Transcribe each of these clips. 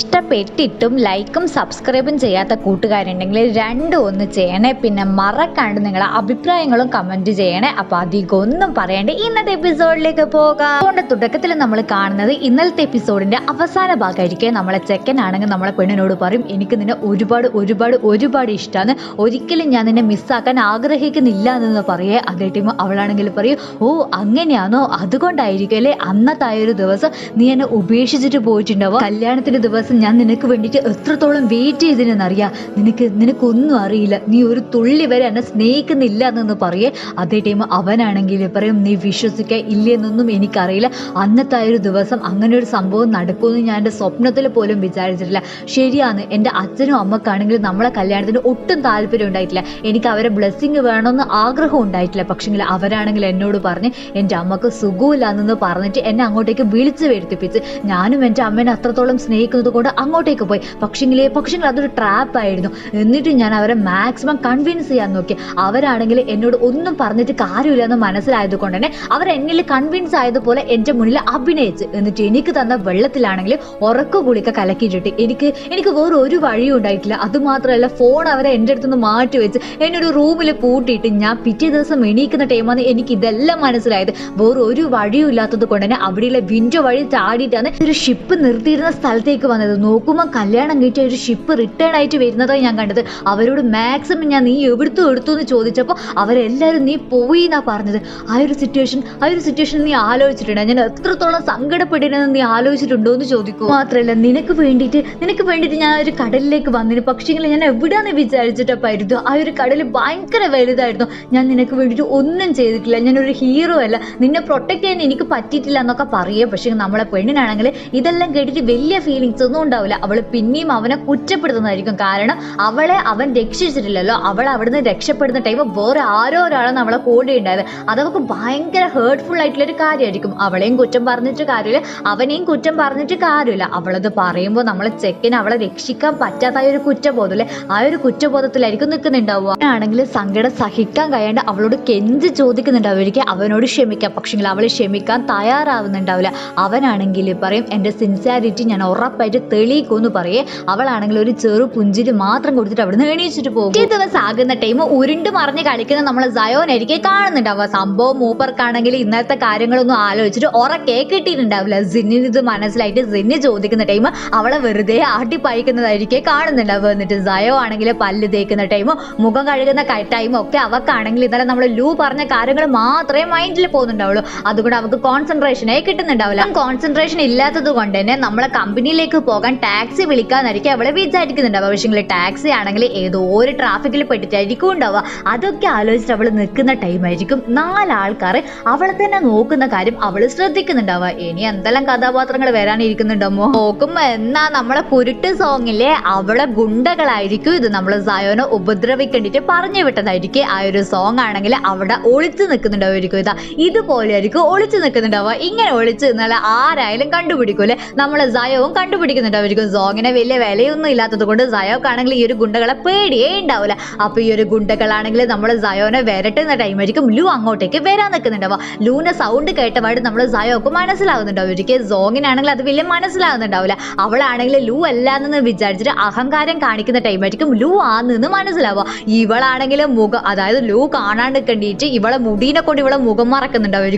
ഇഷ്ടപ്പെട്ടിട്ടും ലൈക്കും സബ്സ്ക്രൈബും ചെയ്യാത്ത കൂട്ടുകാരുണ്ടെങ്കിൽ രണ്ടും ഒന്ന് ചെയ്യണേ. പിന്നെ മറക്കാണ്ട് നിങ്ങളെ അഭിപ്രായങ്ങളും കമന്റ് ചെയ്യണേ. അപ്പോൾ അധികം ഒന്നും പറയണ്ടേ ഇന്നത്തെ എപ്പിസോഡിലേക്ക് പോകാം. അതുകൊണ്ട് തുടക്കത്തിൽ നമ്മൾ കാണുന്നത് ഇന്നലത്തെ എപ്പിസോഡിന്റെ അവസാന ഭാഗമായിരിക്കും. നമ്മളെ ചെക്കനാണെങ്കിൽ നമ്മളെ പെണ്ണിനോട് പറയും എനിക്ക് നിന്നെ ഒരുപാട് ഒരുപാട് ഒരുപാട് ഇഷ്ടമാണ് ഒരിക്കലും ഞാൻ നിന്നെ മിസ്സാക്കാൻ ആഗ്രഹിക്കുന്നില്ല എന്ന് പറയേ. അതേ ടീം അവളാണെങ്കിൽ പറയും ഓ അങ്ങനെയാണോ? അതുകൊണ്ടായിരിക്കും അല്ലേ? അന്നത്തെ ആ ഒരു ദിവസം നീ എന്നെ ഉപേക്ഷിച്ചിട്ട് പോയിട്ടുണ്ടാവുക. കല്യാണത്തിന്റെ ദിവസം ഞാൻ നിനക്ക് വേണ്ടിയിട്ട് എത്രത്തോളം വെയിറ്റ് ചെയ്തിനെന്നറിയാം? നിനക്ക് നിനക്കൊന്നും അറിയില്ല. നീ ഒരു തുള്ളി വരെ എന്നെ സ്നേഹിക്കുന്നില്ല എന്നൊന്ന് പറയേ. അതേ ടൈം അവനാണെങ്കിൽ പറയും നീ വിശ്വസിക്കുക ഇല്ലെന്നൊന്നും എനിക്കറിയില്ല. അന്നത്തെ ആ ഒരു ദിവസം അങ്ങനെ ഒരു സംഭവം നടക്കുമെന്ന് ഞാൻ എന്റെ സ്വപ്നത്തിൽ പോലും വിചാരിച്ചിട്ടില്ല. ശരിയാണ് എന്റെ അച്ഛനും അമ്മക്കാണെങ്കിൽ നമ്മളെ കല്യാണത്തിന് ഒട്ടും താല്പര്യം ഉണ്ടായിട്ടില്ല. എനിക്ക് അവരെ ബ്ലെസ്സിങ് വേണമെന്ന് ആഗ്രഹം ഉണ്ടായിട്ടില്ല. പക്ഷെങ്കിൽ അവരാണെങ്കിൽ എന്നോട് പറഞ്ഞ് എന്റെ അമ്മയ്ക്ക് സുഖമില്ലാന്നെന്ന് പറഞ്ഞിട്ട് എന്നെ അങ്ങോട്ടേക്ക് വിളിച്ചു വരുത്തിപ്പിച്ച്. ഞാനും എന്റെ അമ്മേനെ അത്രത്തോളം സ്നേഹിക്കുന്നത് കൊണ്ട് അങ്ങോട്ടേക്ക് പോയി. പക്ഷെങ്കിലേ പക്ഷെങ്കിൽ അതൊരു ട്രാപ്പ് ആയിരുന്നു. എന്നിട്ട് ഞാൻ അവരെ മാക്സിമം കൺവിൻസ് ചെയ്യാൻ നോക്കി. അവരാണെങ്കിൽ എന്നോട് ഒന്നും പറഞ്ഞിട്ട് കാര്യമില്ല എന്ന് മനസ്സിലായത് കൊണ്ട് തന്നെ അവർ എന്നിൽ കൺവിൻസ് ആയതുപോലെ എന്റെ മുന്നിൽ അഭിനയിച്ച്. എന്നിട്ട് എനിക്ക് തന്ന വെള്ളത്തിലാണെങ്കിൽ ഉറക്ക ഗുളിക കലക്കിയിട്ടിട്ട് എനിക്ക് എനിക്ക് വേറെ ഒരു വഴിയും ഉണ്ടായിട്ടില്ല. അതുമാത്രമല്ല ഫോൺ അവരെ എന്റെ അടുത്തുനിന്ന് മാറ്റി വെച്ച് എന്നെ ഒരു റൂമിൽ പൂട്ടിയിട്ട് ഞാൻ പിറ്റേ ദിവസം എണീക്കുന്ന ടൈമാണ് എനിക്ക് ഇതെല്ലാം മനസ്സിലായത്. വേറെ ഒരു വഴിയും ഇല്ലാത്തത് കൊണ്ട് തന്നെ അവിടെയുള്ള വിൻഡോ വഴി ചാടിയിട്ടാണ് ഒരു ഷിപ്പ് നിർത്തിയിരുന്ന സ്ഥലത്തേക്ക് നോക്കുമ്പോൾ കല്യാണം കഴിച്ച ഒരു ഷിപ്പ് റിട്ടേൺ ആയിട്ട് വരുന്നതായി ഞാൻ കണ്ടത്. അവരോട് മാക്സിമം ഞാൻ നീ എവിടുത്തു എടുത്തു എന്ന് ചോദിച്ചപ്പോൾ അവരെല്ലാവരും നീ പോയി എന്നാ പറഞ്ഞത്. ആ ഒരു സിറ്റുവേഷൻ ആ ഒരു സിറ്റുവേഷൻ നീ ആലോചിച്ചിട്ടുണ്ടോ? ഞാൻ എത്രത്തോളം സങ്കടപ്പെട്ടിരുന്നെന്ന് നീ ആലോചിച്ചിട്ടുണ്ടോ എന്ന് ചോദിക്കും. മാത്രമല്ല നിനക്ക് വേണ്ടിയിട്ട് നിനക്ക് വേണ്ടിയിട്ട് ഞാൻ ഒരു കടലിലേക്ക് വന്നിന് പക്ഷേങ്കിൽ ഞാൻ എവിടെയാണെന്ന് വിചാരിച്ചിട്ടപ്പായിരുന്നു. ആ ഒരു കടൽ ഭയങ്കര വലുതായിരുന്നു. ഞാൻ നിനക്ക് വേണ്ടിയിട്ട് ഒന്നും ചെയ്തിട്ടില്ല. ഞാനൊരു ഹീറോ അല്ല. നിന്നെ പ്രൊട്ടക്ട് ചെയ്യാൻ എനിക്ക് പറ്റിയിട്ടില്ല എന്നൊക്കെ പറയുക പക്ഷേ നമ്മളെ പെണ്ണിനാണെങ്കിൽ ഇതെല്ലാം കേട്ടിട്ട് വലിയ ഫീലിങ്സ് ഒന്നും ഉണ്ടാവില്ല. അവൾ പിന്നെയും അവനെ കുറ്റപ്പെടുത്തുന്നതായിരിക്കും. കാരണം അവളെ അവൻ രക്ഷിച്ചിട്ടില്ലല്ലോ. അവൾ അവിടുന്ന് രക്ഷപ്പെടുന്ന ടൈം വേറെ ആരോ ഒരാളാണ് അവളെ കൂടെ ഉണ്ടായത് അതവൾക്ക് ഭയങ്കര ഹേർട്ട്ഫുൾ ആയിട്ടുള്ള ഒരു കാര്യമായിരിക്കും അവളെയും കുറ്റം പറഞ്ഞിട്ട് കാര്യമില്ല. അവനെയും കുറ്റം പറഞ്ഞിട്ട് കാര്യമില്ല. അവളത് പറയുമ്പോൾ നമ്മളെ ചെക്കന് അവളെ രക്ഷിക്കാൻ പറ്റാത്ത ഒരു കുറ്റബോധം ആ ഒരു കുറ്റബോധത്തിലായിരിക്കും നിൽക്കുന്നുണ്ടാവുക ആണെങ്കിൽ സങ്കടം സഹിക്കാൻ കഴിയാണ്ട് അവളോട് കെഞ്ചി ചോദിക്കുന്നുണ്ടാവുമായിരിക്കും അവനോട് ക്ഷമിക്കാം. പക്ഷെങ്കിൽ അവൾ ക്ഷമിക്കാൻ തയ്യാറാവുന്നുണ്ടാവില്ല. അവനാണെങ്കിൽ പറയും എന്റെ സിൻസിയാരിറ്റി ഞാൻ ഉറപ്പായിട്ട് തെളിയിക്കുമെന്ന് പറയേ അവളാണെങ്കിൽ ഒരു ചെറു പുഞ്ചിരി മാത്രം കൊടുത്തിട്ട് അവിടുന്ന് എണീച്ചിട്ട് പോകും. ഈ ദിവസം ആകുന്ന ടൈം ഉരുണ്ട് മറിഞ്ഞ് കളിക്കുന്ന നമ്മൾ സയോനായിരിക്കും കാണുന്നുണ്ടാവുക സംഭവം മൂപ്പർക്കാണെങ്കിൽ ഇന്നത്തെ കാര്യങ്ങളൊന്നും ആലോചിച്ചിട്ട് ഉറക്കെ കിട്ടിയിട്ടുണ്ടാവില്ല. സിന്നിന് ഇത് മനസ്സിലായിട്ട് സിന്നി ചോദിക്കുന്ന ടൈം അവളെ വെറുതെ ആട്ടിപ്പായിക്കുന്നതായിരിക്കും കാണുന്നുണ്ടാവുക എന്നിട്ട് സയോ ആണെങ്കിൽ പല്ല് തേക്കുന്ന ടൈമും മുഖം കഴുകുന്ന ടൈമും ഒക്കെ അവക്കാണെങ്കിൽ ഇന്നലെ നമ്മൾ ലൂ പറഞ്ഞ കാര്യങ്ങൾ മാത്രമേ മൈൻഡിൽ പോകുന്നുണ്ടാവുള്ളൂ. അതുകൊണ്ട് അവർക്ക് കോൺസെൻട്രേഷനെ കിട്ടുന്നുണ്ടാവില്ല. കോൺസെൻട്രേഷൻ ഇല്ലാത്തത് കൊണ്ട് തന്നെ നമ്മളെ കമ്പനിയിലേക്ക് പോകാൻ ടാക്സി വിളിക്കാന്നായിരിക്കും അവളെ വിചാരിക്കുന്നുണ്ടാവുക പക്ഷേ ടാക്സി ആണെങ്കിൽ ഏതോ ഒരു ട്രാഫിക്കിൽ പെട്ടിട്ടായിരിക്കും ഉണ്ടാവുക. അതൊക്കെ ആലോചിച്ചിട്ട് അവൾ നിൽക്കുന്ന ടൈമായിരിക്കും നാലാൾക്കാർ അവളെ തന്നെ നോക്കുന്ന കാര്യം അവൾ ശ്രദ്ധിക്കുന്നുണ്ടാവുക. ഇനി എന്തെല്ലാം കഥാപാത്രങ്ങൾ വരാനിരിക്കുന്നുണ്ടോ നോക്കുമ്പോ എന്നാ നമ്മളെ കുരുട്ട് സോങ്ങിലെ അവളെ ഗുണ്ടകളായിരിക്കും ഇത്. നമ്മൾ സയോനെ ഉപദ്രവിക്കേണ്ടിട്ട് പറഞ്ഞു വിട്ടതായിരിക്കും. ആ ഒരു സോങ് ആണെങ്കിൽ അവിടെ ഒളിച്ചു നിൽക്കുന്നുണ്ടാവുമായിരിക്കും ഇതാ. ഇതുപോലെ ആയിരിക്കും ഒളിച്ചു നിൽക്കുന്നുണ്ടാവുക. ഇങ്ങനെ ഒളിച്ചു നിന്നാൽ ആരായാലും കണ്ടുപിടിക്കൂലേ നമ്മളെ സയവും കണ്ടുപിടിക്കുന്നുണ്ടാവുമായിരിക്കും സോങ്ങിനെ വലിയ വിലയൊന്നും ഇല്ലാത്തത് കൊണ്ട് സയോക്കാണെങ്കിൽ ഈ ഒരു ഗുണ്ടകളെ പേടിയേ ഉണ്ടാവില്ല അപ്പൊ ഈ ഒരു ഗുണ്ടകളാണെങ്കിൽ നമ്മൾ സയോനെ വരട്ടുന്ന ടൈമായിരിക്കും ലു അങ്ങോട്ടേക്ക് വരാൻ നിൽക്കുന്നുണ്ടാവുക ലൂനെ സൗണ്ട് കേട്ടപാട് നമ്മൾ സയോക്ക് മനസ്സിലാവുന്നുണ്ടാവും ഒരിക്കൽ സോങ്ങിനാണെങ്കിൽ അത് വലിയ മനസ്സിലാവുന്നുണ്ടാവില്ല അവളാണെങ്കിൽ ലു അല്ലാന്ന് വിചാരിച്ചിട്ട് അഹങ്കാരം കാണിക്കുന്ന ടൈമായിരിക്കും ലൂ ആന്ന് മനസ്സിലാവുക. ഇവളാണെങ്കിൽ മുഖം അതായത് ലൂ കാണാണ്ട് കണ്ടിട്ട് ഇവളെ മുടീനെ കൊണ്ട് ഇവളെ മുഖം മറക്കുന്നുണ്ടാവും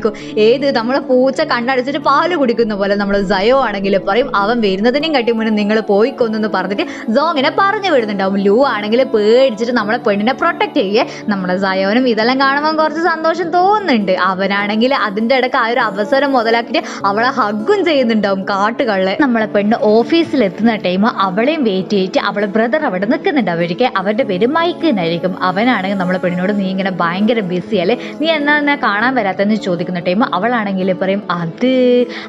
ഏത് നമ്മളെ പൂച്ച കണ്ണടച്ചിട്ട് പാൽ കുടിക്കുന്ന പോലെ നമ്മൾ സയോ ആണെങ്കിൽ പറയും അവൻ വരുന്നതിനും കട്ടി മുന്നേ നിങ്ങൾ പോയിക്കൊന്നു പറഞ്ഞിട്ട് സോങ്ങിനെ പറഞ്ഞു വിടുന്നുണ്ടാവും. ലൂ ആണെങ്കിൽ പേടിച്ചിട്ട് നമ്മളെ പെണ്ണിനെ പ്രൊട്ടക്ട് ചെയ്യേ. നമ്മളെ സയോനും ഇതെല്ലാം കാണുമ്പോൾ കുറച്ച് സന്തോഷം തോന്നുന്നുണ്ട്. അവനാണെങ്കിൽ അതിന്റെ ഇടയ്ക്ക് ആ ഒരു അവസരം മുതലാക്കിയിട്ട് അവളെ ഹഗ്ഗും ചെയ്യുന്നുണ്ടാവും കാട്ടുകളെ നമ്മളെ പെണ്ണ് ഓഫീസിൽ എത്തുന്ന ടൈം അവളെയും വെയിറ്റ് ചെയ്തിട്ട് അവളെ ബ്രദർ അവിടെ നിൽക്കുന്നുണ്ടാവും ഒരിക്കൽ അവരുടെ പേര് മൈക്ക് എന്നായിരിക്കും. അവനാണെങ്കിൽ നമ്മളെ പെണ്ണിനോട് നീ ഇങ്ങനെ ഭയങ്കര ബിസി അല്ലേ? നീ എന്നാ എന്നെ കാണാൻ വരാത്തെന്ന് ചോദിക്കുന്ന ടൈം അവളാണെങ്കിൽ പറയും അത്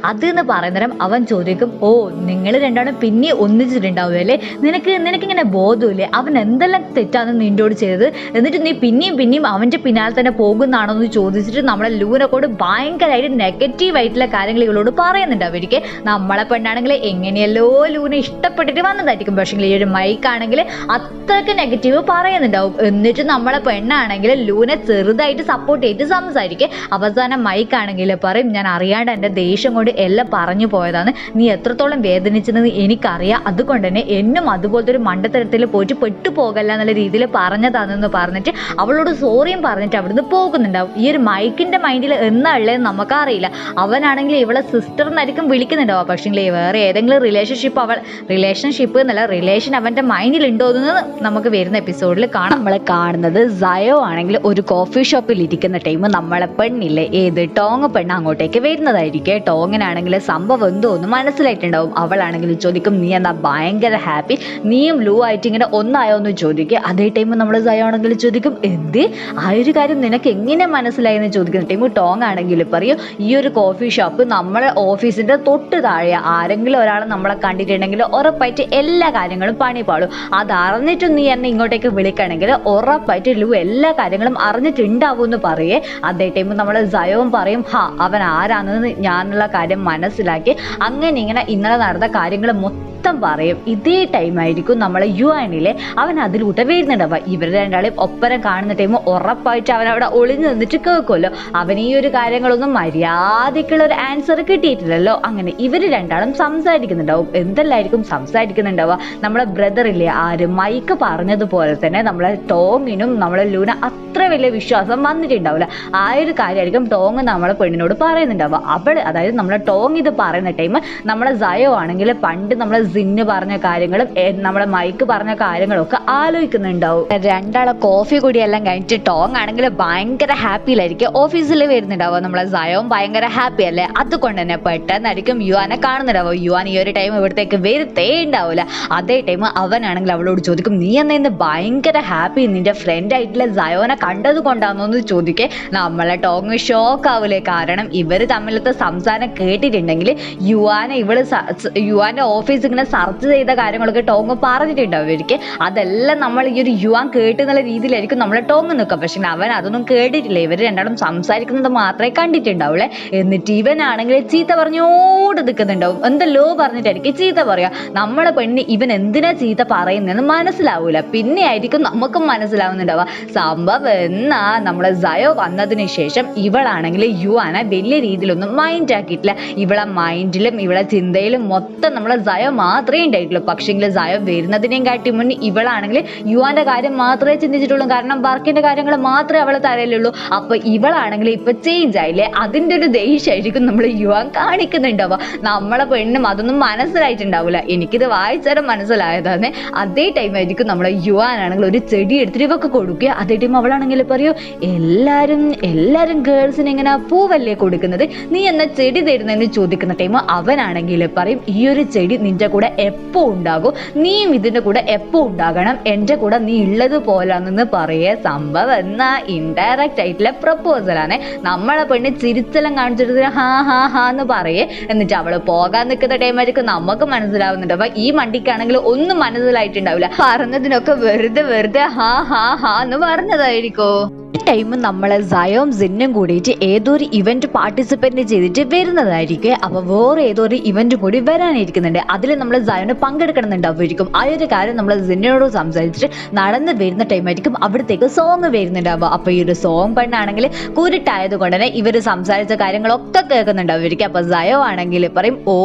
അത് എന്ന് പറയുന്നേരം അവൻ ചോദിക്കും ഓ നിങ്ങൾ രണ്ടാളും പിന്നെ ഒന്നിച്ചിട്ടുണ്ടാവുക അല്ലേ? നിനക്ക് നിനക്കിങ്ങനെ ബോധമില്ലേ അവൻ എന്തെല്ലാം തെറ്റാണ് നിന്നോട് ചെയ്തത്? എന്നിട്ട് നീ പിന്നെയും പിന്നെയും അവന്റെ പിന്നാലെ തന്നെ പോകുന്നതാണോ എന്ന് ചോദിച്ചിട്ട് നമ്മളെ ലൂനക്കോട് ഭയങ്കരമായിട്ട് നെഗറ്റീവായിട്ടുള്ള കാര്യങ്ങൾ ഇവളോട് പറയുന്നുണ്ട്. അവർക്ക് നമ്മളെ പെണ്ണാണെങ്കിൽ എങ്ങനെയല്ലോ ലൂനെ ഇഷ്ടപ്പെട്ടിട്ട് വന്നതായിരിക്കും. പക്ഷേ ഈ ഒരു മൈക്കാണെങ്കിൽ അത്രയ്ക്ക് നെഗറ്റീവ് പറയുന്നുണ്ടാവും. എന്നിട്ട് നമ്മളെ പെണ്ണാണെങ്കിൽ ലൂനെ ചെറുതായിട്ട് സപ്പോർട്ട് ചെയ്തിട്ട് സംസാരിക്കുക അവസാനം മൈക്കാണെങ്കിൽ പറയും ഞാൻ അറിയാണ്ട് എന്റെ ദേഷ്യം കൊണ്ട് എല്ലാം പറഞ്ഞു പോയതാണ്. നീ എത്രത്തോളം വേദനിച്ചെന്ന് ആരാണെന്ന് എനിക്കറിയാം. അതുകൊണ്ട് തന്നെ എന്നും അതുപോലത്തെ ഒരു മണ്ടത്തരത്തിൽ പോയിട്ട് പെട്ടു പോകല്ല എന്നുള്ള രീതിയിൽ പറഞ്ഞതാണെന്ന് പറഞ്ഞിട്ട് അവളോട് സോറിയും പറഞ്ഞിട്ട് അവിടുന്ന് പോകുന്നുണ്ടാവും. ഈ ഒരു മൈക്കിന്റെ മൈൻഡിൽ എന്നുള്ളത് നമുക്കറിയില്ല. അവനാണെങ്കിൽ ഇവളെ സിസ്റ്റർ എന്നായിരിക്കും വിളിക്കുന്നുണ്ടാവുക. പക്ഷേ വേറെ ഏതെങ്കിലും റിലേഷൻഷിപ്പ് അവൾ റിലേഷൻഷിപ്പ് എന്നല്ല റിലേഷൻ അവന്റെ മൈൻഡിൽ ഉണ്ടോ എന്ന് നമുക്ക് വരുന്ന എപ്പിസോഡിൽ കാണാം. നമ്മളെ കാണുന്നത് സയോ ആണെങ്കിൽ ഒരു കോഫി ഷോപ്പിൽ ഇരിക്കുന്ന ടൈം നമ്മളെ പെണ്ണില്ലേ ഏത് ടോങ് പെണ്ണ് അങ്ങോട്ടേക്ക് വരുന്നതായിരിക്കും. ടോങ്ങിനാണെങ്കിൽ സംഭവം എന്തോ ഒന്ന് മനസ്സിലായിട്ടുണ്ടാവും. അവളാണെങ്കിൽ ചോദിക്കും നീ എന്നാ ഭയങ്കര ഹാപ്പി നീയും ലൂ ആയിട്ട് ഇങ്ങനെ ഒന്നായോ എന്ന് ചോദിക്കുക. അതേ ടൈം നമ്മൾ സയോ ആണെങ്കിൽ ചോദിക്കും എന്ത്? ആ ഒരു കാര്യം നിനക്ക് എങ്ങനെ മനസ്സിലായി? എന്ന് ചോദിക്കുന്ന ടൈം ടോങ് ആണെങ്കിൽ പറയും ഈ ഒരു കോഫി ഷോപ്പ് നമ്മളെ ഓഫീസിന്റെ തൊട്ട് താഴെ ആരെങ്കിലും ഒരാൾ നമ്മളെ കണ്ടിട്ടുണ്ടെങ്കിൽ ഉറപ്പായിട്ട് എല്ലാ കാര്യങ്ങളും പണി പാടും. അത് അറിഞ്ഞിട്ടും നീ എന്നെ ഇങ്ങോട്ടേക്ക് വിളിക്കണമെങ്കിൽ ഉറപ്പായിട്ട് ലൂ എല്ലാ കാര്യങ്ങളും അറിഞ്ഞിട്ടുണ്ടാവും എന്ന് പറയേ. അതേ ടൈം നമ്മൾ സയവും പറയും ഹാ അവൻ ആരാണെന്ന് ഞാനുള്ള കാര്യം മനസ്സിലാക്കി. അങ്ങനെ ഇങ്ങനെ ഇന്നലെ നടന്ന കാര്യങ്ങൾ മൊത്തം പറയും ഇതേ ടൈം ആയിരിക്കും നമ്മളെ യു ആനിലെ അവൻ അതിലൂടെ വരുന്നുണ്ടാവുക ഇവർ രണ്ടാളെയും ഒപ്പരം കാണുന്ന ടൈം ഉറപ്പായിട്ട് അവൻ അവിടെ ഒളിഞ്ഞു നിന്നിട്ട് കേൾക്കുമല്ലോ. അവൻ ഈ ഒരു കാര്യങ്ങളൊന്നും മര്യാദയ്ക്കുള്ള ഒരു ആൻസർ കിട്ടിയിട്ടില്ലല്ലോ. അങ്ങനെ ഇവർ രണ്ടാളും സംസാരിക്കുന്നുണ്ടാവും. എന്തെല്ലായിരിക്കും സംസാരിക്കുന്നുണ്ടാവുക? നമ്മളെ ബ്രദർ ഇല്ലേ ആര് മൈക്ക് പറഞ്ഞതുപോലെ തന്നെ നമ്മളെ ടോങ്ങിനും നമ്മളെ ലൂന അത്ര വലിയ വിശ്വാസം വന്നിട്ടുണ്ടാവില്ല. ആ ഒരു കാര്യമായിരിക്കും ടോങ് നമ്മളെ പെണ്ണിനോട് പറയുന്നുണ്ടാവുക. അവൾ അതായത് നമ്മളെ ടോങ് ഇത് പറയുന്ന ടൈം നമ്മളെ സയോ ആണെങ്കിൽ പണ്ട് നമ്മളെ സിന്ന് പറഞ്ഞ കാര്യങ്ങളും നമ്മുടെ മൈക്ക് പറഞ്ഞ കാര്യങ്ങളും ഒക്കെ ആലോചിക്കുന്നുണ്ടാവും. രണ്ടാളെ കോഫി കൂടിയെല്ലാം കഴിഞ്ഞിട്ട് ടോങ് ആണെങ്കിൽ ഭയങ്കര ഹാപ്പിയിലായിരിക്കും ഓഫീസിൽ വരുന്നുണ്ടാവുക നമ്മളെ സയവും ഭയങ്കര ഹാപ്പി അല്ലേ അതുകൊണ്ട് തന്നെ പെട്ടെന്നായിരിക്കും യുവാനെ കാണുന്നുണ്ടാവുക യുവാൻ ഈ ഒരു ടൈം ഇവിടത്തേക്ക് വരുത്തേ ഉണ്ടാവില്ല അതേ ടൈം അവനാണെങ്കിൽ അവളോട് ചോദിക്കും നീ എന്നെ ഇന്ന് ഭയങ്കര ഹാപ്പി നിന്റെ ഫ്രണ്ട് ആയിട്ടുള്ള സയോനെ കണ്ടത് കൊണ്ടാണോ എന്ന് ചോദിക്കേ? നമ്മളെ ടോങ് ഷോക്ക് ആവൂലേ കാരണം ഇവർ തമ്മിലത്തെ സംസാരം കേട്ടിട്ടുണ്ടെങ്കിൽ യുവാനെ ഇവൾ യുവാന്റെ ഓഫീസ് ഇങ്ങനെ സെർച്ച് ചെയ്ത കാര്യങ്ങളൊക്കെ ടോങ് പറഞ്ഞിട്ടുണ്ടാവും അവർക്ക് അതെല്ലാം നമ്മൾ ഈ ഒരു യുവാൻ കേട്ട് എന്നുള്ള രീതിയിലായിരിക്കും നമ്മൾ ടോങ് നിൽക്കുക. പക്ഷെ അവൻ അതൊന്നും കേട്ടിട്ടില്ല. ഇവർ രണ്ടാളും സംസാരിക്കുന്നത് മാത്രമേ കണ്ടിട്ടുണ്ടാവുള്ളേ. എന്നിട്ട് ഇവനാണെങ്കിൽ ചീത്ത പറഞ്ഞോട് നിൽക്കുന്നുണ്ടാവും. എന്തല്ലോ പറഞ്ഞിട്ടായിരിക്കും ചീത്ത പറയുക നമ്മളെ പെണ്ണ് ഇവൻ എന്തിനാ ചീത്ത പറയുന്നതെന്ന് മനസ്സിലാവൂല. പിന്നെ ആയിരിക്കും നമുക്കും മനസ്സിലാവുന്നുണ്ടാവുക. സംഭവം എന്നാ നമ്മളെ സയോ വന്നതിന് ശേഷം ഇവളാണെങ്കിൽ യുവാനെ വലിയ രീതിയിലൊന്നും മൈൻഡ് ആക്കിയിട്ടില്ല. ഇവളെ മൈൻഡിലും ഇവളെ ചിന്തയിലും മൊത്തം നമ്മളെ സയോ മാത്രമേ ഉണ്ടായിട്ടുള്ളൂ. പക്ഷേങ്കിൽ സായ വരുന്നതിനേയും കാട്ടി മുന്നേ ഇവളാണെങ്കിൽ യുവാന്റെ കാര്യം മാത്രമേ ചിന്തിച്ചിട്ടുള്ളൂ. കാരണം വർക്കിന്റെ കാര്യങ്ങൾ മാത്രമേ അവളെ തരയിലുള്ളൂ അപ്പൊ ഇവളാണെങ്കിൽ ഇപ്പൊ ചേഞ്ച് ആയില്ലേ? അതിന്റെ ഒരു ദേഷ്യമായിരിക്കും നമ്മൾ യുവാൻ കാണിക്കുന്നുണ്ടാവുക. നമ്മളെ പെണ്ണും അതൊന്നും മനസ്സിലായിട്ടുണ്ടാവില്ല എനിക്കിത് വായിച്ചാലും മനസ്സിലായതാണ് അതേ ടൈം ആയിരിക്കും നമ്മളെ യുവാനാണെങ്കിൽ ഒരു ചെടി എടുത്തിട്ട് ഇവക്ക് കൊടുക്കുക. അതേ ടൈം അവളാണെങ്കിൽ പറയൂ എല്ലാരും എല്ലാരും ഗേൾസിന് ഇങ്ങനെ പൂവല്ലേ കൊടുക്കുന്നത്? നീ എന്ന ചെടി തരുന്നതെന്ന് ചോദിക്കുന്ന ടൈം അവനാണെങ്കിൽ പറയും ഈ ഒരു ചെടി നിന്റെ കൂടെ എപ്പോ ഉണ്ടാകും? നീയും ഇതിന്റെ കൂടെ എപ്പോ ഉണ്ടാകണം? എന്റെ കൂടെ നീ ഉള്ളത് പോലാണെന്ന് പറയേ. സംഭവം എന്ന? ഇൻഡയറക്റ്റ് ആയിട്ടുള്ള പ്രപ്പോസലാണ് നമ്മളെ പെണ്ണ് ചിരിച്ചെല്ലാം കാണിച്ചിട്ട് ഹാ ഹാ ഹാ എന്ന് പറയേ. എന്നിട്ട് അവൾ പോകാൻ നിൽക്കുന്ന ടൈമായിരിക്കും നമുക്ക് മനസ്സിലാവുന്നുണ്ട്. അപ്പൊ ഈ മണ്ടിക്കാണെങ്കിൽ ഒന്നും മനസ്സിലായിട്ടുണ്ടാവില്ല. പറഞ്ഞതിനൊക്കെ വെറുതെ വെറുതെ ഹാ ഹാ ഹാ എന്ന് പറഞ്ഞതായിരിക്കോ. ടൈം നമ്മൾ സയോം സിന്നും കൂടിയിട്ട് ഏതോ ഒരു ഇവന്റ് പാർട്ടിസിപ്പേറ്റ് ചെയ്തിട്ട് വരുന്നതായിരിക്കും. അപ്പൊ വേറെ ഒരു ഇവന്റ് കൂടി വരാനിരിക്കുന്നുണ്ട്. അതിൽ നമ്മൾ സയോന് പങ്കെടുക്കണമെന്നുണ്ടാവുമായിരിക്കും. ആ ഒരു കാര്യം നമ്മൾ സിന്നിനോട് സംസാരിച്ചിട്ട് നടന്ന് വരുന്ന ടൈമായിരിക്കും അവിടത്തേക്ക് സോങ് വരുന്നുണ്ടാവുക. അപ്പൊ ഈ ഒരു സോങ് പെണ്ണാണെങ്കിൽ കുരുട്ടായത് കൊണ്ട് തന്നെ ഇവർ സംസാരിച്ച കാര്യങ്ങളൊക്കെ കേൾക്കുന്നുണ്ടാവുമായിരിക്കും. അപ്പൊ സയോ ആണെങ്കിൽ പറയും ഓ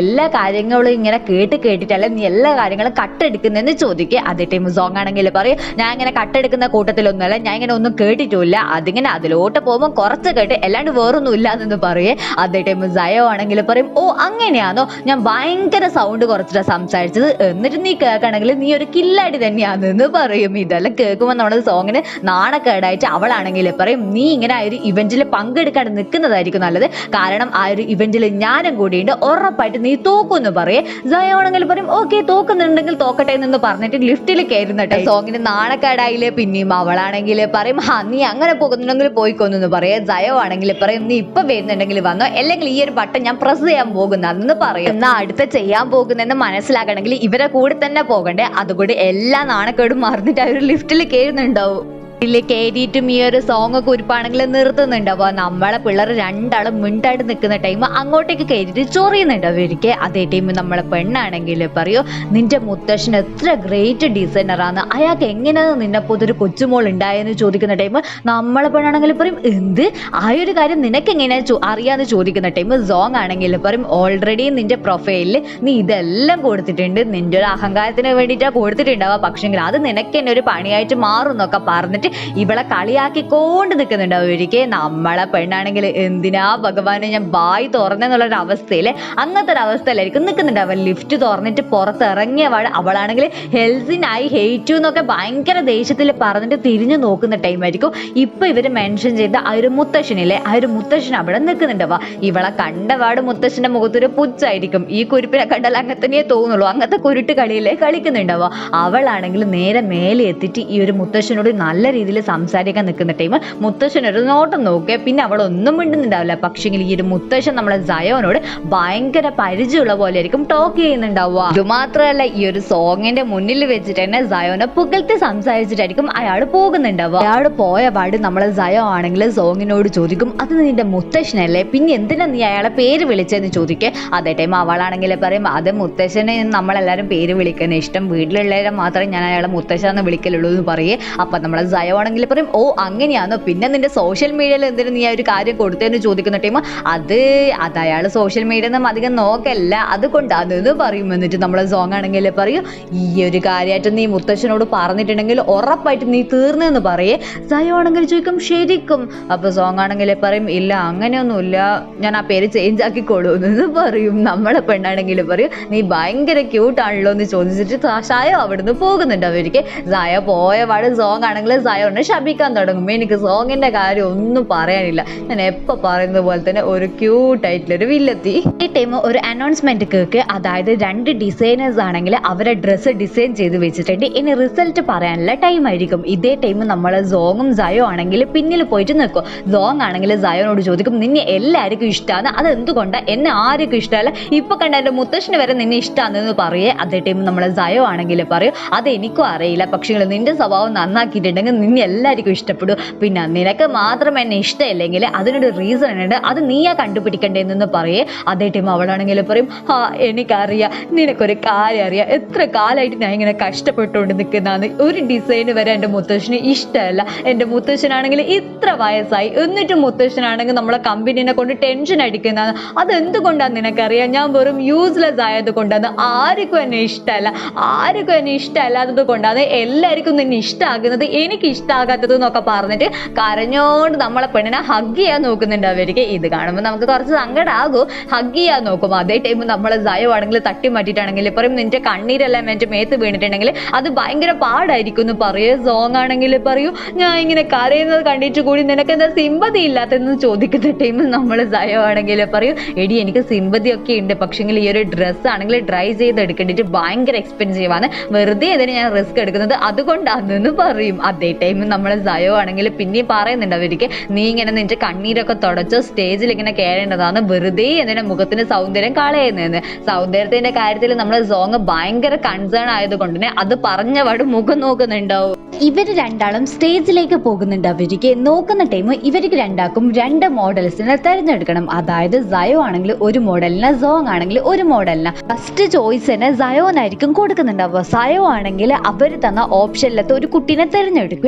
എല്ലാ കാര്യങ്ങളും ഇങ്ങനെ കേട്ട് കേട്ടിട്ടല്ല നീ എല്ലാ കാര്യങ്ങളും കട്ടെടുക്കുന്നതെന്ന് ചോദിക്കുക. അതേ ടൈം സോങ് ആണെങ്കിൽ പറയും ഞാൻ ഇങ്ങനെ കട്ടെടുക്കുന്ന കൂട്ടത്തിലൊന്നുമല്ല. ഞാൻ ഇങ്ങനെ ഒന്നും കേട്ടിട്ടില്ല അതിങ്ങനെ അതിലോട്ട് പോകുമ്പോൾ കുറച്ച് കേട്ട് അല്ലാണ്ട് വേറൊന്നും ഇല്ല എന്ന് പറയേ. അതേ ടൈം സയോ ആണെങ്കിൽ പറയും ഓ അങ്ങനെയാണോ ഞാൻ ഭയങ്കര സൗണ്ട് കുറച്ചിട്ടാണ് സംസാരിച്ചത്. എന്നിട്ട് നീ കേൾക്കണമെങ്കിൽ നീ ഒരു കില്ലാടി തന്നെയാണെന്ന് പറയും. ഇതെല്ലാം കേൾക്കുമ്പോൾ നമ്മുടെ സോങ്ങിന് നാണക്കേടായിട്ട് അവളാണെങ്കിൽ പറയും നീ ഇങ്ങനെ ആ ഒരു ഇവന്റിൽ പങ്കെടുക്കാണ്ട് നിൽക്കുന്നതായിരിക്കും നല്ലത്. കാരണം ആ ഒരു ഇവന്റിൽ ഞാനും കൂടിയുണ്ട്. ഉറപ്പായിട്ട് നീ തോക്കുമെന്ന് പറയേ. സയോ ആണെങ്കിൽ പറയും ഓക്കെ തോക്കുന്നുണ്ടെങ്കിൽ തോക്കട്ടെ എന്ന് പറഞ്ഞിട്ട് ലിഫ്റ്റിൽ കയറുന്നട്ടെ സോങ്ങിന് നാണക്കേടായില്ലേ? പിന്നെയും അവളാണെങ്കിൽ പറയും ഹാ നീ അങ്ങനെ പോകുന്നുണ്ടെങ്കിൽ പോയിക്കൊന്നു പറയേ. ജയോ ആണെങ്കിൽ പറയും നീ ഇപ്പൊ വരുന്നുണ്ടെങ്കിൽ വന്നോ. അല്ലെങ്കിൽ ഈ ഒരു ബട്ടൺ ഞാൻ പ്രസ് ചെയ്യാൻ പോകുന്നതെന്ന് പറയും. എന്നാ അടുത്ത ചെയ്യാൻ പോകുന്നതെന്ന് മനസ്സിലാക്കണമെങ്കിൽ ഇവരെ കൂടെ തന്നെ പോകണ്ടേ. അതുകൂടി എല്ലാ നാണക്കേടും മറന്നിട്ട് ആ ഒരു ലിഫ്റ്റിൽ കയറുന്നുണ്ടാവും ഇതിൽ കയറ്റിയിട്ടും ഈ ഒരു സോങ് ഒക്കെ ഉരുപ്പാണെങ്കിൽ നിർത്തുന്നുണ്ട്. അപ്പോൾ നമ്മളെ പിള്ളേർ രണ്ടാളും മിണ്ടായിട്ട് നിൽക്കുന്ന ടൈം അങ്ങോട്ടേക്ക് കയറ്റിട്ട് ചൊറിയുന്നുണ്ട്. അവർക്ക് അതേ ടൈം നമ്മളെ പെണ്ണാണെങ്കിൽ പറയൂ നിന്റെ മുത്തശ്ശൻ എത്ര ഗ്രേറ്റ് ഡിസൈനറാണ് അയാൾക്ക് എങ്ങനെയാണ് നിന്നെ പോലത്തെ ഒരു കൊച്ചുമോൾ ഉണ്ടായെന്ന് ചോദിക്കുന്ന ടൈം നമ്മളെ പെണ്ണാണെങ്കിൽ പറയും എന്ത്? ആ ഒരു കാര്യം നിനക്ക് എങ്ങനെയാ അറിയാന്ന് ചോദിക്കുന്ന ടൈം സോങ് ആണെങ്കിൽ പറയും ഓൾറെഡി നിന്റെ പ്രൊഫൈലിൽ നീ ഇതെല്ലാം കൊടുത്തിട്ടുണ്ട്. നിന്റെ ഒരു അഹങ്കാരത്തിന് വേണ്ടിയിട്ടാണ് കൊടുത്തിട്ടുണ്ടാവുക പക്ഷെങ്കിൽ അത് നിനക്ക് തന്നെ ഒരു പണിയായിട്ട് മാറും എന്നൊക്കെ പറഞ്ഞിട്ട് ഇവളെ കളിയാക്കിക്കൊണ്ട് നിൽക്കുന്നുണ്ട്. ഒരിക്കലും നമ്മളെ പെണ്ണാണെങ്കിൽ എന്തിനാ ഭഗവാനെ ഞാൻ ബായ് തുറന്നെന്നുള്ളൊരു അവസ്ഥയിൽ അങ്ങനത്തെ ഒരു അവസ്ഥയിലായിരിക്കും നിൽക്കുന്നുണ്ട്. അവൻ ലിഫ്റ്റ് തുറന്നിട്ട് പുറത്തിറങ്ങിയ വാൾ അവളാണെങ്കിൽ ഹെൽസിനായി ഹെയ്റ്റു എന്നൊക്കെ ഭയങ്കര ദേഷ്യത്തിൽ പറഞ്ഞിട്ട് തിരിഞ്ഞു നോക്കുന്ന ടൈമായിരിക്കും ഇപ്പൊ ഇവർ മെൻഷൻ ചെയ്ത ആ ഒരു മുത്തശ്ശനില്ലേ ആ ഒരു മുത്തശ്ശൻ അവിടെ നിൽക്കുന്നുണ്ടാവുക ഇവളെ കണ്ട വാട് മുത്തശ്ശന്റെ മുഖത്തൊരു പുച്ഛായിരിക്കും. ഈ കുരുപ്പിനെ കണ്ടാൽ അങ്ങനെ തന്നെയേ തോന്നുള്ളൂ. അങ്ങനത്തെ കുരുട്ട് കളിയിലെ കളിക്കുന്നുണ്ടാവുക അവളാണെങ്കിൽ നേരെ മേലെ എത്തിയിട്ട് ഈ ഒരു മുത്തശ്ശനോട് നല്ല രീതിയിൽ സംസാരിക്കാൻ നിൽക്കുന്ന ടൈം മുത്തശ്ശൻ ഒരു നോട്ടം നോക്കുക. പിന്നെ അവൾ ഒന്നും മിണ്ടുന്നുണ്ടാവില്ല. പക്ഷെങ്കിൽ ഈ ഒരു മുത്തശ്ശൻ നമ്മളെ സയോനോട് ഭയങ്കര പരിചയമുള്ള പോലെ ആയിരിക്കും ടോക്ക് ചെയ്യുന്നുണ്ടാവുക. ഇത് മാത്രമല്ല ഈ ഒരു സോങ്ങിന്റെ മുന്നിൽ വെച്ചിട്ട് തന്നെ സയോനെ പുകഴ്ത്തി സംസാരിച്ചിട്ടായിരിക്കും അയാൾ പോകുന്നുണ്ടാവുക. അയാൾ പോയ പാട് നമ്മളെ സയോ ആണെങ്കിൽ സോങ്ങിനോട് ചോദിക്കും അത് നിന്റെ മുത്തശ്ശനല്ലേ? പിന്നെ എന്തിനാ നീ അയാളെ പേര് വിളിച്ചെന്ന് ചോദിക്കുക? അതേ ടൈം അവളാണെങ്കിൽ പറയും അത് മുത്തശ്ശനെ നമ്മളെല്ലാവരും പേര് വിളിക്കുന്ന ഇഷ്ടം വീട്ടിലുള്ളവരെ മാത്രമേ ഞാൻ അയാളെ മുത്തശ്ശാന്ന് വിളിക്കലുള്ളൂ എന്ന് പറയേ. അപ്പൊ നമ്മളെ ജയോ ആണെങ്കിൽ പറയും ഓ അങ്ങനെയാണോ പിന്നെ നിന്റെ സോഷ്യൽ മീഡിയയിൽ എന്തിനു നീ ആ ഒരു കാര്യം കൊടുത്തതെന്ന് ചോദിക്കുന്ന ടൈം അത് അത് അയാൾ സോഷ്യൽ മീഡിയ ഒന്നും അധികം നോക്കല്ല. അതുകൊണ്ടാണ് എന്ന് പറയും. എന്നിട്ട് നമ്മളെ സോങ് ആണെങ്കിൽ പറയും ഈ ഒരു കാര്യമായിട്ട് നീ മുത്തശ്ശനോട് പറഞ്ഞിട്ടുണ്ടെങ്കിൽ ഉറപ്പായിട്ട് നീ തീർന്നെന്ന് പറയേ. സയോ ആണെങ്കിൽ ചോദിക്കും ശരിക്കും. അപ്പോൾ സോങ് ആണെങ്കിൽ പറയും ഇല്ല അങ്ങനെയൊന്നുമില്ല. ഞാൻ ആ പേര് ചേഞ്ച് ആക്കിക്കോളൂ. എന്ന് പറയും. നമ്മളെ പെണ്ണാണെങ്കിൽ പറയും നീ ഭയങ്കര ക്യൂട്ടാണല്ലോ എന്ന് ചോദിച്ചിട്ട് സായോ അവിടുന്ന് പോകുന്നുണ്ട് അവർക്ക്. സായ പോയ പാട് സോങ് ആണെങ്കിൽ സായോനെ ശപിക്കാൻ തുടങ്ങും. എനിക്ക് സോങ്ങിന്റെ കാര്യം ഒന്നും പറയാനില്ല. ഞാൻ എപ്പോ പറയുന്നത് പോലെ തന്നെ ഒരു ക്യൂട്ട് ആയിട്ടുള്ള ഒരു വില്ലെത്തി. ഈ ടൈം ഒരു അനൗൺസ്മെന്റ് കേക്ക്. അതായത് രണ്ട് ഡിസൈനേഴ്സ് ആണെങ്കിൽ അവരെ ഡ്രസ്സ് ഡിസൈൻ ചെയ്ത് വെച്ചിട്ടുണ്ട്. ഇനി റിസൾട്ട് പറയാനുള്ള ടൈം ആയിരിക്കും. ഇതേ ടൈം നമ്മൾ സോങ്ങും സയോ ആണെങ്കിൽ പിന്നിൽ പോയിട്ട് നിൽക്കും. സോങ് ആണെങ്കിൽ സയോനോട് ചോദിക്കും നിന്നെ എല്ലാവർക്കും ഇഷ്ടമാണ് അത് എന്തുകൊണ്ടാണ് എന്നെ ആർക്കും ഇഷ്ടമല്ല ഇപ്പൊ കണ്ട എന്റെ മുത്തശ്ശന് വരെ നിന്നെ ഇഷ്ടമാണെന്ന് പറയേ. അതേ ടൈം നമ്മൾ സയോ ആണെങ്കിൽ പറയും അത് എനിക്കും അറിയില്ല. പക്ഷേ നിന്റെ സ്വഭാവം നന്നാക്കിയിട്ടുണ്ടെങ്കിൽ നിന്നെ എല്ലാവർക്കും ഇഷ്ടപ്പെടും. പിന്നെ നിനക്ക് മാത്രം എന്നെ ഇഷ്ടമില്ലെങ്കിൽ അതിനൊരു റീസൺ ഉണ്ട്. അത് നീയാ കണ്ടുപിടിക്കണ്ടേന്ന് പറയേ. അതേ ടൈം അവളാണെങ്കിൽ പറയും ആ എനിക്കറിയാം. നിനക്കൊരു കാര്യം അറിയാം. എത്ര കാലമായിട്ട് ഞാൻ ഇങ്ങനെ കഷ്ടപ്പെട്ടുകൊണ്ട് നിൽക്കുന്നതാണ് ഒരു ഡിസൈൻ വരെ എന്റെ മുത്തശ്ശന് ഇഷ്ടമല്ല. എന്റെ മുത്തശ്ശനാണെങ്കിൽ ഇത്ര വയസ്സായി. എന്നിട്ടും മുത്തശ്ശനാണെങ്കിൽ നമ്മളെ കമ്പനീനെ കൊണ്ട് ടെൻഷൻ അടിക്കുന്നതാണ്. അതെന്തുകൊണ്ടാണ് നിനക്കറിയാം? ഞാൻ വെറും യൂസ്ലെസ് ആയത് കൊണ്ടാണ്. ആർക്കും എന്നെ ഇഷ്ടമല്ല. ആർക്കും എന്നെ ഇഷ്ടമല്ലാത്തത് കൊണ്ടാണ്. എല്ലാവർക്കും നിന്നെ ഇഷ്ടമാകുന്നത്. എനിക്ക് ഇഷ്ടമാകാത്തത് എന്നൊക്കെ പറഞ്ഞിട്ട് കരഞ്ഞോണ്ട് നമ്മളെ പെണ്ണിനെ ഹഗ് ചെയ്യാൻ നോക്കുന്നുണ്ട് അവർക്ക് ഇത് കാണുമ്പോൾ നമുക്ക് കുറച്ച് സങ്കടമാകും ഹഗ് ചെയ്യാൻ നോക്കും. അതേ ടൈം നമ്മൾ ജയവാണെങ്കിൽ തട്ടി മാറ്റിയിട്ടാണെങ്കിൽ പറയും നിന്റെ കണ്ണീരെല്ലാം എന്റെ മേത്ത് വീണിട്ടുണ്ടെങ്കിൽ അത് ഭയങ്കര പാടായിരിക്കും എന്ന് പറയേ. സോങ് ആണെങ്കിൽ പറയൂ ഞാൻ ഇങ്ങനെ കരയുന്നത് കണ്ടിട്ട് കൂടി നിനക്ക് എന്താ സിമ്പതി ഇല്ലാത്തതെന്ന് ചോദിക്കുന്ന ടൈം നമ്മൾ ജയവാണെങ്കിൽ പറയൂ. എടി എനിക്ക് സിമ്പതി ഒക്കെ ഉണ്ട്. പക്ഷെങ്കിൽ ഈ ഒരു ഡ്രസ്സ് ആണെങ്കിൽ ഡ്രൈ ചെയ്ത് എടുക്കേണ്ടിട്ട് ഭയങ്കര എക്സ്പെൻസീവ് ആണ്. വെറുതെ ഇതിന് ഞാൻ റിസ്ക് എടുക്കുന്നത് അതുകൊണ്ടാണെന്ന് പറയും. അതേ ടൈം നമ്മൾ സയോ ആണെങ്കിൽ പിന്നെയും പറയുന്നുണ്ട് അവർക്ക് നീ ഇങ്ങനെ നിന്റെ കണ്ണീരൊക്കെ തുടച്ച് സ്റ്റേജിൽ ഇങ്ങനെ കയറേണ്ടതാണ് വെറുതെ എന്നെ മുഖത്തിന് സൗന്ദര്യം കളയുന്നതെന്ന്? സൗന്ദര്യത്തിന്റെ കാര്യത്തിൽ നമ്മൾ സോങ് ഭയങ്കര കൺസേൺ ആയതുകൊണ്ട് തന്നെ അത് പറഞ്ഞ പാട് മുഖം നോക്കുന്നുണ്ടാവും. ഇവർ രണ്ടാളും സ്റ്റേജിലേക്ക് പോകുന്നുണ്ട് അവർക്ക് നോക്കുന്ന ടൈം ഇവർക്ക് രണ്ടാക്കും രണ്ട് മോഡൽസിനെ തിരഞ്ഞെടുക്കണം. അതായത് സയോ ആണെങ്കിൽ ഒരു മോഡലിന് സോങ് ആണെങ്കിൽ ഒരു മോഡലിന്. ഫസ്റ്റ് ചോയ്സ് തന്നെ സയോനായിരിക്കും കൊടുക്കുന്നുണ്ടാവുക. സയോ ആണെങ്കിൽ അവർ തന്ന ഓപ്ഷനിലത്തെ ഒരു കുട്ടീനെ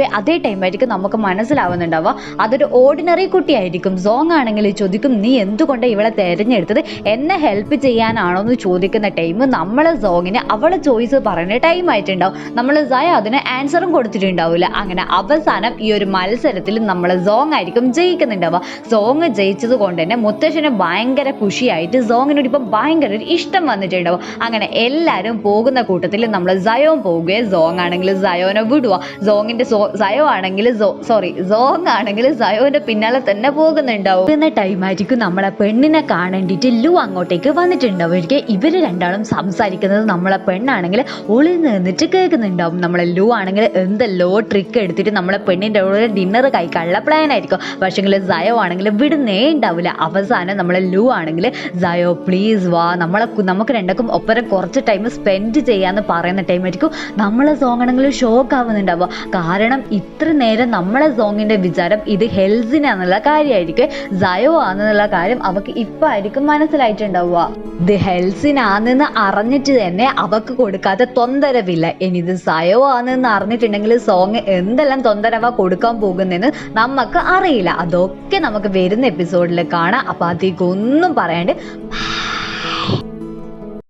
തിരഞ്ഞെടുക്കുക അതേ ടൈമായിരിക്കും നമുക്ക് മനസ്സിലാവുന്നുണ്ടാവുക. അതൊരു ഓർഡിനറി കുട്ടിയായിരിക്കും. സോങ് ആണെങ്കിൽ ചോദിക്കും നീ എന്തുകൊണ്ട് ഇവളെ തിരഞ്ഞെടുത്തത്? എന്നെ ഹെൽപ്പ് ചെയ്യാനാണോ എന്ന് ചോദിക്കുന്ന ടൈം നമ്മളെ സോങ്ങിന് അവളെ ചോയ്സ് പറയുന്ന ടൈം ആയിട്ടുണ്ടാവും. നമ്മൾ സയ അതിന് ആൻസറും കൊടുത്തിട്ടുണ്ടാവില്ല. അങ്ങനെ അവസാനം ഈ ഒരു മത്സരത്തിൽ നമ്മൾ സോങ് ആയിരിക്കും ജയിക്കുന്നുണ്ടാവുക. സോങ് ജയിച്ചത് കൊണ്ട് തന്നെ മുത്തശ്ശന് ഭയങ്കര ഖുഷിയായിട്ട് സോങ്ങിനോട് ഇപ്പം ഭയങ്കര ഒരു ഇഷ്ടം വന്നിട്ടുണ്ടാവും. അങ്ങനെ എല്ലാവരും പോകുന്ന കൂട്ടത്തിൽ നമ്മൾ സയോൻ പോവുകയും സോങ് ആണെങ്കിൽ സയോനെ വിടുക. സോങ്ങിന്റെ സോ സയോ ആണെങ്കിൽ സോറി സോങ് ആണെങ്കിൽ സയോന്റെ പിന്നാലെ തന്നെ പോകുന്നുണ്ടാവും. എന്ന ടൈം ആയിരിക്കും നമ്മളെ പെണ്ണിനെ കാണേണ്ടിട്ട് ലു അങ്ങോട്ടേക്ക് വന്നിട്ടുണ്ടാവും. ഒരിക്കൽ ഇവർ രണ്ടാളും സംസാരിക്കുന്നത് നമ്മളെ പെണ്ണാണെങ്കിൽ ഉള്ളിൽ നിന്നിട്ട് കേൾക്കുന്നുണ്ടാവും. നമ്മളെ ലു ആണെങ്കിൽ എന്തല്ലോ ട്രിക്ക് എടുത്തിട്ട് നമ്മളെ പെണ്ണിന്റെ കൂടെ ഡിന്നർ കഴിക്കാനുള്ള പ്ലാൻ ആയിരിക്കും. പക്ഷെങ്കിൽ സയോ ആണെങ്കിൽ വിടുന്നേ ഉണ്ടാവില്ല. അവസാനം നമ്മളെ ലു ആണെങ്കിൽ സയോ പ്ലീസ് വാ നമ്മളെ നമുക്ക് രണ്ടക്കും ഒപ്പരം കുറച്ച് ടൈം സ്പെൻഡ് ചെയ്യാന്ന് പറയുന്ന ടൈം ആയിരിക്കും. നമ്മളെ സോങ് ആണെങ്കിൽ ഷോക്ക് ആവുന്നുണ്ടാവുക. കാരണം കാരണം ഇത്ര നേരം നമ്മളെ സോങ്ങിന്റെ വിചാരം ഇത് ഹെൽസിനാന്നുള്ള കാര്യമായിരിക്കും സയോ ആണെന്നുള്ള കാര്യം അവക്ക് ഇപ്പൊ ആയിരിക്കും മനസ്സിലായിട്ടുണ്ടാവുക. ഇത് ഹെൽസിനാണെന്ന് അറിഞ്ഞിട്ട് തന്നെ അവക്ക് കൊടുക്കാത്ത തൊന്തരവില്ല. ഇനി ഇത് സയോ ആണെന്ന് അറിഞ്ഞിട്ടുണ്ടെങ്കിൽ സോങ് എന്തെല്ലാം തൊന്തരവ കൊടുക്കാൻ പോകുന്നെന്ന് നമുക്ക് അറിയില്ല. അതൊക്കെ നമുക്ക് വരുന്ന എപ്പിസോഡിൽ കാണാം. അപ്പൊ അതിക്കൊന്നും പറയാണ്ട്